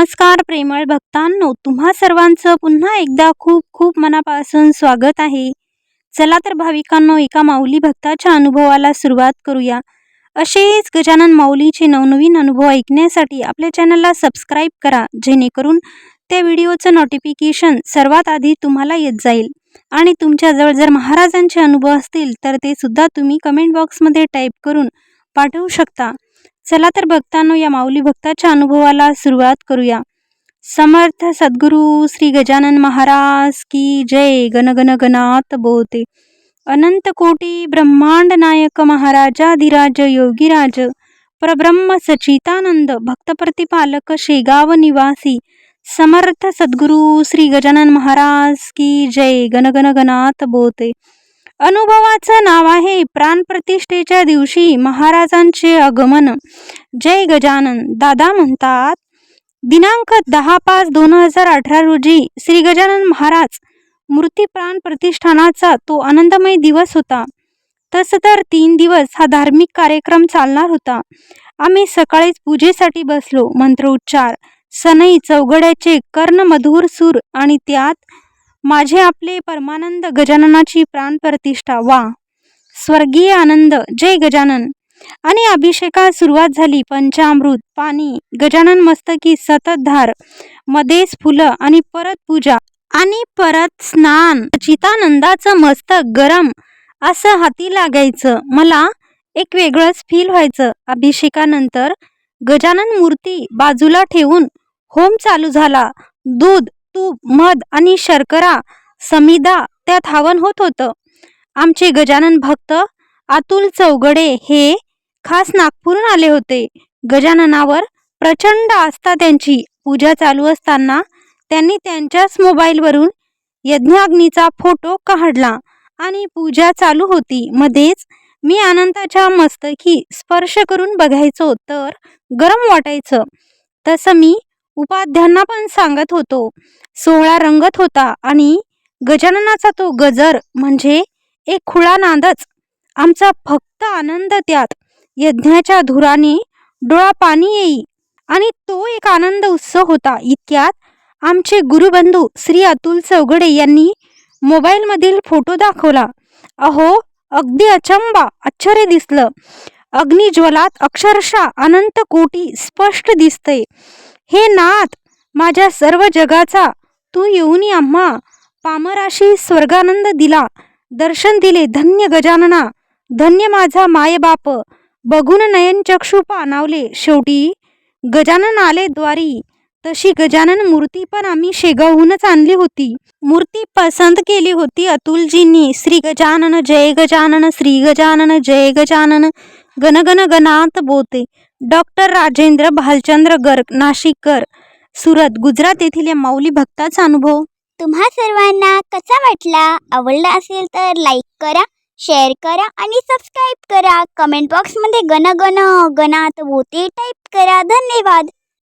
नमस्कार प्रेमळ भक्तांनो तुम्हा सर्वांचं पुन्हा एकदा खूप खूप मनापासून स्वागत आहे. चला तर भाविकांनो एका माऊली भक्ताच्या अनुभवाला सुरुवात करूया. असेच गजानन माऊलीचे नवनवीन अनुभव ऐकण्यासाठी आपल्या चॅनलला सबस्क्राईब करा जेणेकरून त्या व्हिडिओचं नोटिफिकेशन सर्वात आधी तुम्हाला येत जाईल. आणि तुमच्याजवळ जर महाराजांचे अनुभव असतील तर ते सुद्धा तुम्ही कमेंट बॉक्समध्ये टाईप करून पाठवू शकता. चला तर भक्तांनो या माऊली भक्ताच्या अनुभवाला सुरुवात करूया. समर्थ सद्गुरू श्री गजानन महाराज की जय. गणगण गणात बोते. अनंत कोटी ब्रह्मांड नायक महाराजाधिराज योगीराज परब्रह्म सचितानंद भक्तप्रतिपालक शेगाव निवासी. समर्थ सद्गुरू श्री गजानन महाराज की जय. गणगण गणात बोते. अनुभवाचं नाव आहे प्राणप्रतिष्ठेच्या दिवशी महाराजांचे आगमन. जय गजानन. दादा म्हणतात दिनांक दहा पाच दोन हजार अठरा रोजी श्री गजानन महाराज मूर्ती प्राण प्रतिष्ठानाचा तो आनंदमय दिवस होता. तसं तर तीन दिवस हा धार्मिक कार्यक्रम चालणार होता. आम्ही सकाळीच पूजेसाठी बसलो. मंत्रोच्चार सनई चौघड्याचे कर्णमधुर सूर आणि त्यात माझे आपले परमानंद गजाननाची प्राणप्रतिष्ठा वा. स्वर्गीय आनंद जय गजानन. आणि अभिषेकास सुरुवात झाली पंचामृत पाणी गजानन मस्तकी सतत धार मध्येच फुलं आणि परत पूजा. आणि परत स्नान. चितानंदाचं मस्तक गरम असं हाती लागायचं. मला एक वेगळंच फील व्हायचं. अभिषेकानंतर गजानन मूर्ती बाजूला ठेवून होम चालू झाला. दूध तूप मध आणि शर्करा समिदा त्यात हवन होत होतं. आमचे गजानन भक्त अतुल चौगडे हे खास नागपूरहून आले होते. गजाननावर प्रचंड आस्था त्यांची. पूजा चालू असताना त्यांनी त्यांच्याच मोबाईलवरून यज्ञाग्नीचा फोटो काढला आणि पूजा चालू होती. मध्येच मी अनंताच्या मस्तकी स्पर्श करून बघायचो तर गरम वाटायचं. तसं मी उपाध्यांना पण सांगत होतो. सोहळा रंगत होता आणि गजाननाचा तो गजर म्हणजे एक खुळा नादच. आमचा फक्त आनंद त्यात. यज्ञाच्या धुराने डोळा पाणी येई आणि तो एक आनंद उत्सव होता. इतक्यात आमचे गुरुबंधू श्री अतुल चौघडे यांनी मोबाईलमधील फोटो दाखवला. अहो अगदी अचंबा आश्चर्य दिसलं. अग्निज्वलात अक्षरशः अनंत कोटी स्पष्ट दिसते हे नाथ माझ्या सर्व जगाचा तू येऊन आम्हा पामराशी स्वर्गानंद दिला. दर्शन दिले धन्य गजानना. धन्य माझा मायबाप. बघून नयन चक्षू पानावले शेवटी. गजानन आले द्वारी. तशी गजानन मूर्ती पण आम्ही शेगावहूनच आणली होती. मूर्ती पसंत केली होती अतुलजींनी. श्री गजानन जय गजानन श्री गजानन जय गजानन. गणगण गणात बोते. डॉक्टर राजेंद्र भालचंद्र गर्ग नाशिककर सुरत गुजरात येथील या माऊली भक्ताचा अनुभव. तुम्हा सर्वांना कसा वाटला? आवडला असेल तर लाईक करा शेअर करा आणि सबस्क्राईब करा. कमेंट बॉक्समध्ये गण गण गणात होते टाईप करा. धन्यवाद.